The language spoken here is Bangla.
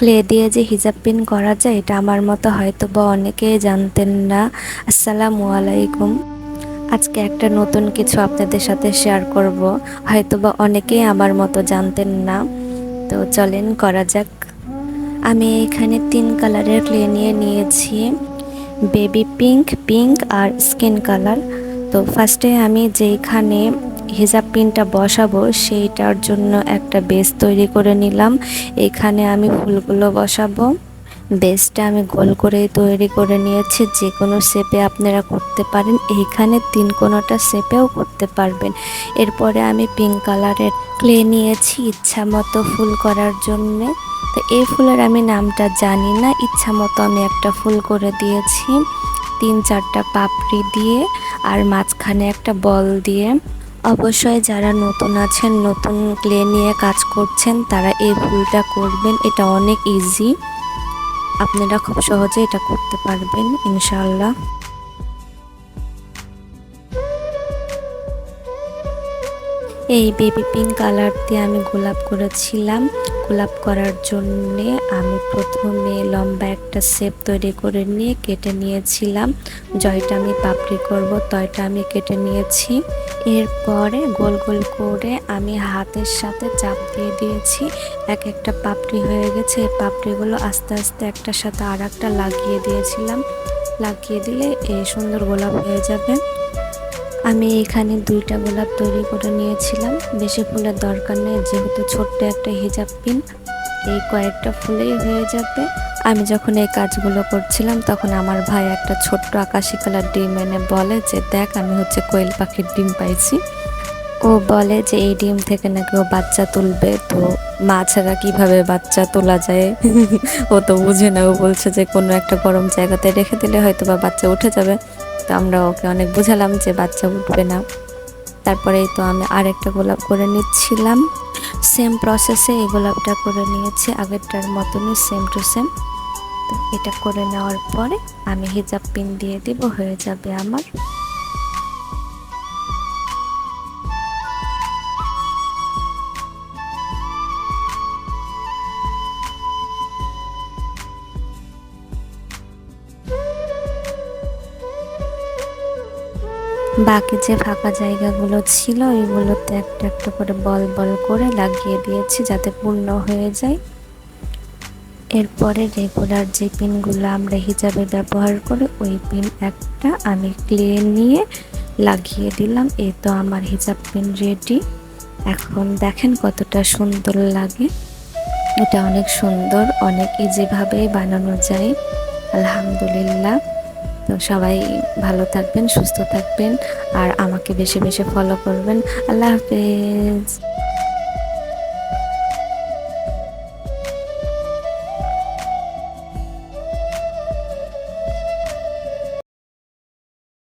ক্লে দিয়ে যে হিজাব পিন করা যায়, এটা আমার মতো হয়তো বা অনেকেই জানতেন না। আসসালামু আলাইকুম। আজকে একটা নতুন কিছু আপনাদের সাথে শেয়ার করব। হয়তো বা অনেকেই আমার মতো জানতেন না। তো চলেন করা যাক। আমি এখানে তিন কালারের ক্লে নিয়ে নিয়েছি। বেবি পিঙ্ক পিঙ্ক আর স্কিন কালার। তো ফার্স্টে আমি যেইখানে হিজাব পিনটা বসাবো, সেইটার জন্য একটা বেস তৈরি করে নিলাম। এখানে আমি ফুলগুলো বসাবো। বেসটা আমি গোল করেই তৈরি করে নিয়েছি। যে কোনো শেপে আপনারা করতে পারেন। এইখানে তিন কোনোটা শেপেও করতে পারবেন। এরপরে আমি পিঙ্ক কালারের ক্লে নিয়েছি ইচ্ছা মতো ফুল করার জন্যে। তো এই ফুলের আমি নামটা জানি না। ইচ্ছা মতো আমি একটা ফুল করে দিয়েছি। তিন চারটা পাপড়ি দিয়ে আর মাঝখানে একটা বল দিয়ে। অবশ্যই যারা নতুন আছেন, নতুন ক্লে নিয়ে কাজ করছেন, তারা এই ভুলটা করবেন। এটা অনেক ইজি আপনারা খুব সহজে এটা করতে পারবেন ইনশাল্লাহ এই বেবি পিঙ্ক কালার দিয়ে আমি গোলাপ করেছিলাম। গোলাপ করার জন্যে আমি প্রথমে লম্বা একটা শেপ তৈরি করে নিয়ে কেটে নিয়েছিলাম। জয়টা আমি পাপড়ি করব, তয়টা আমি কেটে নিয়েছি। এরপরে গোল গোল করে আমি হাতের সাথে চাপ দিয়ে দিয়েছি। এক একটা পাপড়ি হয়ে গেছে, এই পাপড়িগুলো আস্তে আস্তে একটার সাথে আর একটা লাগিয়ে দিয়েছিলাম। লাগিয়ে দিলে এই সুন্দর গোলাপ হয়ে যাবে। আমি এখানে দুইটা গোলাপ তৈরি করে নিয়েছিলাম। বেশি ফুলের দরকার নেই, যেহেতু ছোট্ট একটা হিজাব পিন, এই কয়েকটা ফুলেই হয়ে যাবে। আমি যখন এই কাজগুলো করছিলাম, তখন আমার ভাই একটা ছোট্ট আকাশি কালার ডিম এনে বলে যে, দেখ, আমি হচ্ছে কোয়েল পাখির ডিম পাইছি। ও বলে যে, এই ডিম থেকে নাকি ও বাচ্চা তুলবে, তো মা ছাড়া কীভাবে বাচ্চা তোলা যায়? ও তো বুঝে না, ও বলছে যে, কোনো একটা গরম জায়গাতে রেখে দিলে হয়তো বা বাচ্চা উঠে যাবে। তো আমরা ওকে অনেক বোঝালাম যে বাচ্চা উঠবে না। তারপরেই তো আমি আর একটা গোলাপ করে নিচ্ছিলাম। সেম প্রসেসে এই গোলাপটা করে নিয়েছি, আগেরটার মতনই সেম টু সেম তো এটা করে নেওয়ার পরে আমি হিজাব পিন দিয়ে দিব, হয়ে যাবে আমার। বাকি যে ফাঁকা জায়গাগুলো ছিল ওইগুলোতে একটা একটা করে বল বল করে লাগিয়ে দিয়েছি যাতে পূর্ণ হয়ে যায়। এরপরে রেগুলার যে পিনগুলো আমরা হিজাবে ব্যবহার করি, ওই পিন একটা আমি ক্লে নিয়ে লাগিয়ে দিলাম। এই তো আমার হিজাব পিন রেডি এখন দেখেন কতটা সুন্দর লাগে। এটা অনেক সুন্দর, অনেক ইজিভাবেই বানানো যায়। আলহামদুলিল্লাহ। তো সবাই ভালো থাকবেন সুস্থ থাকবেন আর আমাকে বেশি বেশি ফলো করবেন। আল্লাহ হাফেজ।